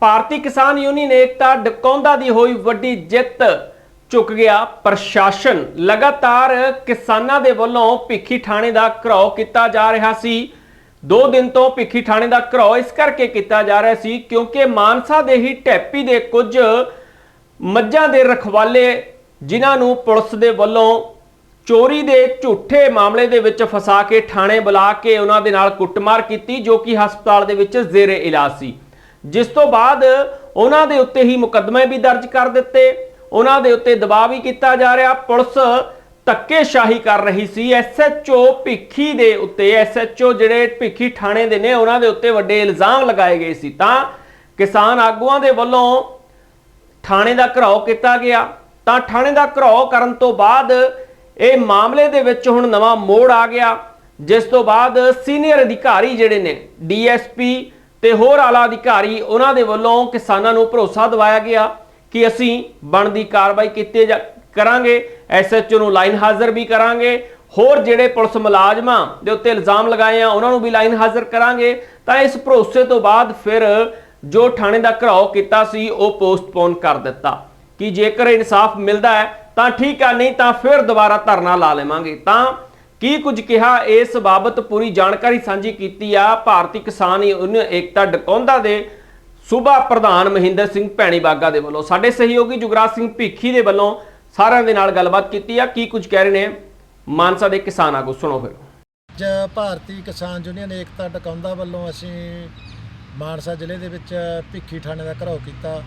ਭਾਰਤੀ ਕਿਸਾਨ ਯੂਨੀਅਨ ਏਕਤਾ ਡਕੌਂਦਾ ਦੀ ਹੋਈ ਵੱਡੀ ਜਿੱਤ ਚੁੱਕ ਗਿਆ ਪ੍ਰਸ਼ਾਸਨ। ਲਗਾਤਾਰ ਕਿਸਾਨਾਂ ਦੇ ਵੱਲੋਂ ਭਿੱਖੀ ਥਾਣੇ ਦਾ ਘਰਾਓ ਕੀਤਾ ਜਾ ਰਿਹਾ ਸੀ। ਦੋ ਦਿਨ ਤੋਂ ਭਿੱਖੀ ਥਾਣੇ ਦਾ ਘਰਾਓ ਇਸ ਕਰਕੇ ਕੀਤਾ ਜਾ ਰਿਹਾ ਸੀ ਕਿਉਂਕਿ ਮਾਨਸਾ ਦੇ ਹੀ ਟੈਪੀ ਦੇ ਕੁਝ ਮੱਝਾਂ ਦੇ ਰਖਵਾਲੇ ਜਿਨ੍ਹਾਂ ਨੂੰ ਪੁਲਿਸ ਦੇ ਵੱਲੋਂ ਚੋਰੀ ਦੇ ਝੂਠੇ ਮਾਮਲੇ ਦੇ ਵਿੱਚ ਫਸਾ ਕੇ ਥਾਣੇ ਬੁਲਾ ਕੇ ਉਹਨਾਂ ਦੇ ਨਾਲ ਕੁੱਟਮਾਰ ਕੀਤੀ ਜੋ ਕਿ ਹਸਪਤਾਲ ਦੇ ਵਿੱਚ ਜ਼ੇਰੇ ਇਲਾਜ ਸੀ। ਜਿਸ ਤੋਂ ਬਾਅਦ ਉਹਨਾਂ ਦੇ ਉੱਤੇ ਹੀ ਮੁਕੱਦਮੇ ਵੀ ਦਰਜ ਕਰ ਦਿੱਤੇ, ਉਹਨਾਂ ਦੇ ਉੱਤੇ ਦਬਾਅ ਵੀ ਕੀਤਾ ਜਾ ਰਿਹਾ। ਪੁਲਿਸ ਧੱਕੇਸ਼ਾਹੀ ਕਰ ਰਹੀ ਸੀ। ਐਸਐਚਓ ਭਿੱਖੀ ਦੇ ਉੱਤੇ ਐਸਐਚਓ ਜਿਹੜੇ ਭਿੱਖੀ ਥਾਣੇ ਦੇ ਨੇ, ਉਹਨਾਂ ਦੇ ਉੱਤੇ ਵੱਡੇ ਇਲਜ਼ਾਮ ਲਗਾਏ ਗਏ ਸੀ। ਤਾਂ ਕਿਸਾਨ ਆਗੂਆਂ ਦੇ ਵੱਲੋਂ ਥਾਣੇ ਦਾ ਘਰਾਓ ਕੀਤਾ ਗਿਆ। ਤਾਂ ਥਾਣੇ ਦਾ ਘਰਾਓ ਕਰਨ ਤੋਂ ਬਾਅਦ ਇਹ ਮਾਮਲੇ ਦੇ ਵਿੱਚ ਹੁਣ ਨਵਾਂ ਮੋੜ ਆ ਗਿਆ। ਜਿਸ ਤੋਂ ਬਾਅਦ ਸੀਨੀਅਰ ਅਧਿਕਾਰੀ ਜਿਹੜੇ ਨੇ ਡੀਐਸਪੀ ਤੇ ਹੋਰ ਆਲਾ ਅਧਿਕਾਰੀ ਉਹਨਾਂ ਦੇ ਵੱਲੋਂ ਕਿਸਾਨਾਂ ਨੂੰ ਭਰੋਸਾ ਦਿਵਾਇਆ ਗਿਆ ਕਿ ਅਸੀਂ ਬਣਦੀ ਕਾਰਵਾਈ ਕੀਤੀ ਜਾ- ਕਰਾਂਗੇ ਐਸਐਚਓ ਨੂੰ ਲਾਈਨ ਹਾਜ਼ਰ ਵੀ ਕਰਾਂਗੇ, ਹੋਰ ਜਿਹੜੇ ਪੁਲਿਸ ਮੁਲਾਜ਼ਮਾਂ ਦੇ ਉੱਤੇ ਇਲਜ਼ਾਮ ਲਗਾਏ ਆ, ਉਹਨਾਂ ਨੂੰ ਵੀ ਲਾਈਨ ਹਾਜ਼ਰ ਕਰਾਂਗੇ। ਤਾਂ ਇਸ ਭਰੋਸੇ ਤੋਂ ਬਾਅਦ ਫਿਰ ਜੋ ਥਾਣੇ ਦਾ ਘਰਾਓ ਕੀਤਾ ਸੀ, ਉਹ ਪੋਸਟਪੋਨ ਕਰ ਦਿੱਤਾ ਕਿ ਜੇਕਰ ਇਨਸਾਫ ਮਿਲਦਾ ਹੈ, ਤਾਂ ਠੀਕ ਆ, ਨਹੀਂ ਤਾਂ ਫਿਰ ਦੁਬਾਰਾ ਧਰਨਾ ਲਾ ਲਵਾਂਗੇ। ਤਾਂ ਕੀ ਕੁਝ ਕਿਹਾ, ਇਸ ਬਾਬਤ ਪੂਰੀ ਜਾਣਕਾਰੀ ਸਾਂਝੀ ਕੀਤੀ ਆ ਭਾਰਤੀ ਕਿਸਾਨ ਯੂਨੀਅਨ ਏਕਤਾ ਡਕੌਂਦਾ ਦੇ ਸੂਬਾ ਪ੍ਰਧਾਨ ਮਹਿੰਦਰ ਸਿੰਘ ਭੈਣੀ ਬਾਗਾ ਦੇ ਵੱਲੋਂ। ਸਾਡੇ ਸਹਿਯੋਗੀ ਜੁਗਰਾਜ ਸਿੰਘ ਭੀਖੀ ਦੇ ਵੱਲੋਂ ਸਾਰਿਆਂ ਦੇ ਨਾਲ ਗੱਲਬਾਤ ਕੀਤੀ ਆ। ਕੀ ਕੁਝ ਕਹਿ ਰਹੇ ਨੇ ਮਾਨਸਾ ਦੇ ਕਿਸਾਨ ਆਗੂ? ਸੁਣੋ ਫਿਰ। ਅੱਜ ਭਾਰਤੀ ਕਿਸਾਨ ਯੂਨੀਅਨ ਏਕਤਾ ਡਕੌਂਦਾ ਵੱਲੋਂ ਅਸੀਂ ਮਾਨਸਾ ਜ਼ਿਲ੍ਹੇ ਦੇ ਵਿੱਚ ਭਿੱਖੀ ਥਾਣੇ ਦਾ ਘਰਾਓ ਕੀਤਾ।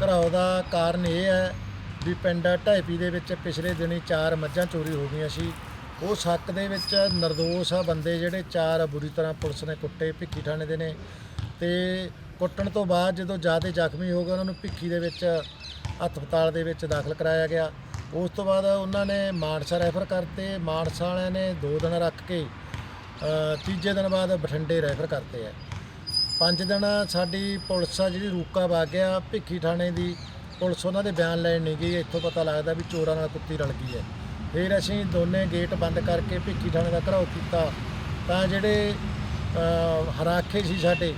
ਘਰਾਓ ਦਾ ਕਾਰਨ ਇਹ ਹੈ ਵੀ ਪਿੰਡ ਢਾਈਪੀ ਦੇ ਵਿੱਚ ਪਿਛਲੇ ਦਿਨੀ ਚਾਰ ਮੱਝਾਂ ਚੋਰੀ ਹੋ ਗਈਆਂ ਸੀ। ਉਹ ਸ਼ੱਕ ਦੇ ਵਿੱਚ ਨਿਰਦੋਸ਼ ਆ ਬੰਦੇ ਜਿਹੜੇ ਚਾਰ ਬੁਰੀ ਤਰ੍ਹਾਂ ਪੁਲਿਸ ਨੇ ਕੁੱਟੇ, ਭਿੱਖੀ ਥਾਣੇ ਦੇ ਨੇ। ਤੇ ਕੁੱਟਣ ਤੋਂ ਬਾਅਦ ਜਦੋਂ ਜ਼ਿਆਦਾ ਜ਼ਖਮੀ ਹੋ ਗਏ, ਉਹਨਾਂ ਨੂੰ ਭਿੱਖੀ ਦੇ ਵਿੱਚ, ਹਸਪਤਾਲ ਦੇ ਵਿੱਚ ਦਾਖਲ ਕਰਾਇਆ ਗਿਆ। ਉਸ ਤੋਂ ਬਾਅਦ ਉਹਨਾਂ ਨੇ ਮਾਨਸਾ ਰੈਫਰ ਕਰਤੇ। ਮਾਨਸਾ ਵਾਲਿਆਂ ਨੇ 2 ਦਿਨ ਰੱਖ ਕੇ ਤੀਜੇ ਦਿਨ ਬਾਅਦ ਬਠਿੰਡੇ ਰੈਫਰ ਕਰਤੇ ਆ। ਪੰਜ ਦਿਨ ਸਾਡੀ ਪੁਲਿਸ ਆ ਜਿਹੜੀ ਰੂਕਾ ਵਾ ਗਿਆ ਭਿੱਖੀ ਥਾਣੇ ਦੀ, ਪੁਲਿਸ ਉਹਨਾਂ ਦੇ ਬਿਆਨ ਲੈਣ ਨਹੀਂ ਗਈ। ਇੱਥੋਂ ਪਤਾ ਲੱਗਦਾ ਵੀ ਚੋਰਾਂ ਨਾਲ ਕੁੱਤੀ ਰਲ ਗਈ ਹੈ। ਫਿਰ ਅਸੀਂ ਦੋਨੇ ਗੇਟ ਬੰਦ ਕਰਕੇ ਭਿੱਖੀ ਥਾਣੇ ਦਾ ਘਰਾਓ ਕੀਤਾ। ਤਾਂ ਜਿਹੜੇ ਹਰਾਖੇ ਸੀ ਸਾਡੇ,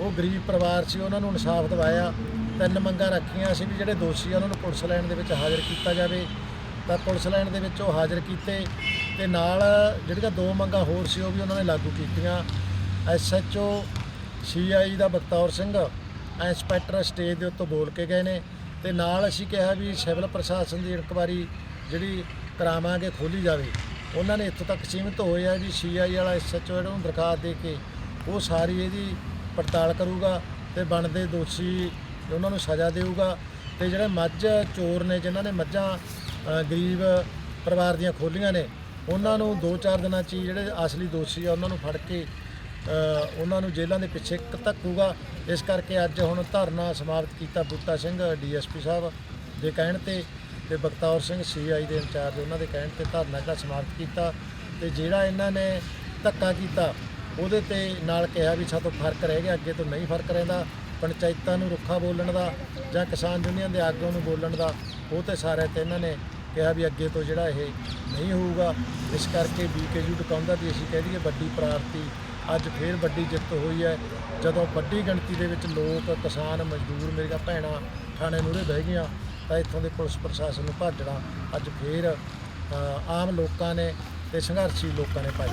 ਉਹ ਗਰੀਬ ਪਰਿਵਾਰ ਸੀ, ਉਹਨਾਂ ਨੂੰ ਇਨਸਾਫ ਦਿਵਾਇਆ। ਤਿੰਨ ਮੰਗਾਂ ਰੱਖੀਆਂ ਸੀ ਵੀ ਜਿਹੜੇ ਦੋਸ਼ੀ ਆ, ਉਹਨਾਂ ਨੂੰ ਪੁਲਿਸ ਲਾਈਨ ਦੇ ਵਿੱਚ ਹਾਜ਼ਰ ਕੀਤਾ ਜਾਵੇ। ਤਾਂ ਪੁਲਿਸ ਲਾਈਨ ਦੇ ਵਿੱਚ ਉਹ ਹਾਜ਼ਰ ਕੀਤੇ ਤੇ ਨਾਲ ਜਿਹੜੀਆਂ ਦੋ ਮੰਗਾਂ ਹੋਰ ਸੀ, ਉਹ ਵੀ ਉਹਨਾਂ ਨੇ ਲਾਗੂ ਕੀਤੀਆਂ। ਐਸਐਚਓ ਸੀਆਈ ਦਾ ਬਖਤੌਰ ਸਿੰਘ, ਇੰਸਪੈਕਟਰ ਸਟੇਜ ਦੇ ਉੱਤੋਂ ਬੋਲ ਕੇ ਗਏ ਨੇ। ਤੇ ਨਾਲ ਅਸੀਂ ਕਿਹਾ ਵੀ ਸਿਵਲ ਪ੍ਰਸ਼ਾਸਨ ਦੀ ਇਨਕੁਆਰੀ ਜਿਹੜੀ ਕਰਾਵਾਂਗੇ ਖੋਲੀ ਜਾਵੇ। ਉਹਨਾਂ ਨੇ ਇੱਥੋਂ ਤੱਕ ਸੀਮਿਤ ਹੋਏ ਆ ਵੀ ਸੀਆਈ ਵਾਲਾ ਐਸਐਚਓ ਜਿਹੜਾ ਨੂੰ ਦਰਖਾਸਤ ਦੇ ਕੇ ਉਹ ਸਾਰੀ ਇਹਦੀ ਪੜਤਾਲ ਕਰੂਗਾ ਤੇ ਬਣਦੇ ਦੋਸ਼ੀ ਉਹਨਾਂ ਨੂੰ ਸਜ਼ਾ ਦੇਊਗਾ ਤੇ ਜਿਹੜੇ ਮੱਝ ਚੋਰ ਨੇ, ਜਿਨ੍ਹਾਂ ਨੇ ਮੱਝਾਂ ਗਰੀਬ ਪਰਿਵਾਰ ਦੀਆਂ ਖੋਲੀਆਂ ਨੇ, ਉਹਨਾਂ ਨੂੰ 2-4 ਦਿਨਾਂ 'ਚ ਹੀ ਜਿਹੜੇ ਅਸਲੀ ਦੋਸ਼ੀ ਆ ਉਹਨਾਂ ਨੂੰ ਫੜ ਕੇ ਉਹਨਾਂ ਨੂੰ ਜੇਲ੍ਹਾਂ ਦੇ ਪਿੱਛੇ ਕ- ਧੱਕੂਗਾ। ਇਸ ਕਰਕੇ ਅੱਜ ਹੁਣ ਧਰਨਾ ਸਮਾਪਤ ਕੀਤਾ ਬੂਟਾ ਸਿੰਘ ਡੀਐਸਪੀ ਸਾਹਿਬ ਦੇ ਕਹਿਣ ਤੇ ਤੇ ਬਖਤੌਰ ਸਿੰਘ ਸੀਆਈ ਦੇ ਇੰਚਾਰਜ ਉਹਨਾਂ ਦੇ ਕਹਿਣ ਤੇ ਧਰਨਾ ਜਿਹੜਾ ਸਮਾਪਤ ਕੀਤਾ ਤੇ ਜਿਹੜਾ ਇਹਨਾਂ ਨੇ ਧੱਕਾ ਕੀਤਾ, ਉਹਦੇ ਤੇ ਨਾਲ ਕਿਹਾ ਵੀ ਸਾਤੋਂ ਫ਼ਰਕ ਰਹਿ ਗਿਆ, ਅੱਗੇ ਤੋਂ ਨਹੀਂ ਫ਼ਰਕ ਰਹਿੰਦਾ। ਪੰਚਾਇਤਾਂ ਨੂੰ ਰੁੱਖਾ ਬੋਲਣ ਦਾ ਜਾਂ ਕਿਸਾਨ ਯੂਨੀਅਨ ਦੇ ਆਗੂਆਂ ਨੂੰ ਬੋਲਣ ਦਾ, ਉਹ ਤੇ ਸਾਰੇ ਤੇ ਇਹਨਾਂ ਨੇ ਕਿਹਾ ਵੀ ਅੱਗੇ ਤੋਂ ਜਿਹੜਾ ਇਹ ਨਹੀਂ ਹੋਊਗਾ। ਇਸ ਕਰਕੇ ਬੀਕੇਯੂ ਟਕਾਉਂਦਾ ਦੀ ਅਸੀਂ ਕਹਿ ਦਈਏ ਵੱਡੀ ਪ੍ਰਾਪਤੀ ਅੱਜ ਫੇਰ ਵੱਡੀ ਜਿੱਤ ਹੋਈ ਹੈ। ਜਦੋਂ ਵੱਡੀ ਗਿਣਤੀ ਦੇ ਵਿੱਚ ਲੋਕ, ਕਿਸਾਨ, ਮਜ਼ਦੂਰ, ਮੇਰੀਆਂ ਭੈਣਾਂ ਥਾਣੇ ਮੂਹਰੇ ਬਹਿ ਗਈਆਂ ਤਾਂ ਇੱਥੋਂ ਦੇ ਪੁਲਿਸ ਪ੍ਰਸ਼ਾਸਨ ਨੂੰ ਭਾਜਣਾ ਅੱਜ ਫੇਰ ਆਮ ਲੋਕਾਂ ਨੇ ਤੇ ਸੰਘਰਸ਼ੀ ਲੋਕਾਂ ਨੇ ਪਾਈ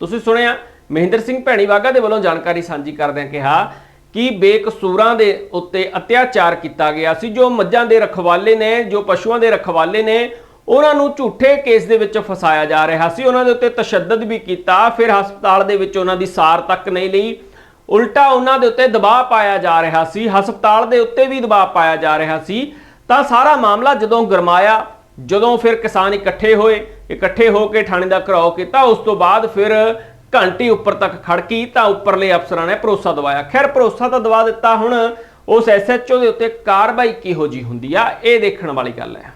ਤੁਸੀਂ ਸੁਣਿਆ? ਮਹਿੰਦਰ ਸਿੰਘ ਭੈਣੀ ਬਾਗਾ ਦੇ ਵੱਲੋਂ ਜਾਣਕਾਰੀ ਸਾਂਝੀ ਕਰਦਿਆਂ ਕਿਹਾ ਕਿ ਬੇਕਸੂਰਾਂ ਦੇ ਉੱਤੇ ਅਤਿਆਚਾਰ ਕੀਤਾ ਗਿਆ ਸੀ। ਜੋ ਮੱਝਾਂ ਦੇ ਰਖਵਾਲੇ ਨੇ, ਜੋ ਪਸ਼ੂਆਂ ਦੇ ਰਖਵਾਲੇ ਨੇ, ਉਹਨਾਂ ਨੂੰ ਝੂਠੇ ਕੇਸ ਦੇ ਵਿੱਚ ਫਸਾਇਆ ਜਾ ਰਿਹਾ ਸੀ। ਉਹਨਾਂ ਦੇ ਉੱਤੇ ਤਸ਼ੱਦਦ ਵੀ ਕੀਤਾ। ਫਿਰ ਹਸਪਤਾਲ ਦੇ ਵਿੱਚ ਉਹਨਾਂ ਦੀ ਸਾਰ ਤੱਕ ਨਹੀਂ ਲਈ। ਉਲਟਾ ਉਹਨਾਂ ਦੇ ਉੱਤੇ ਦਬਾਅ ਪਾਇਆ ਜਾ ਰਿਹਾ ਸੀ, ਹਸਪਤਾਲ ਦੇ ਉੱਤੇ ਵੀ ਦਬਾਅ ਪਾਇਆ ਜਾ ਰਿਹਾ ਸੀ। ਤਾਂ ਸਾਰਾ ਮਾਮਲਾ ਜਦੋਂ ਗਰਮਾਇਆ, ਜਦੋਂ ਫਿਰ ਕਿਸਾਨ ਇਕੱਠੇ ਹੋਏ, ਇਕੱਠੇ ਹੋ ਕੇ ਥਾਣੇ ਦਾ ਘਰਾਓ ਕੀਤਾ, ਉਸ ਤੋਂ ਬਾਅਦ ਫਿਰ ਘੰਟੀ ਉੱਪਰ ਤੱਕ ਖੜਕੀ ਤਾਂ ਉੱਪਰਲੇ ਅਫਸਰਾਂ ਨੇ ਭਰੋਸਾ ਦਵਾਇਆ। ਖੈਰ, ਭਰੋਸਾ ਤਾਂ ਦਵਾ ਦਿੱਤਾ ਹੁਣ, ਉਸ ਐਸਐਚਓ ਦੇ ਉੱਤੇ ਕਾਰਵਾਈ ਕਿਹੋ ਜੀ ਹੁੰਦੀ ਆ, ਇਹ ਦੇਖਣ ਵਾਲੀ ਗੱਲ ਹੈ।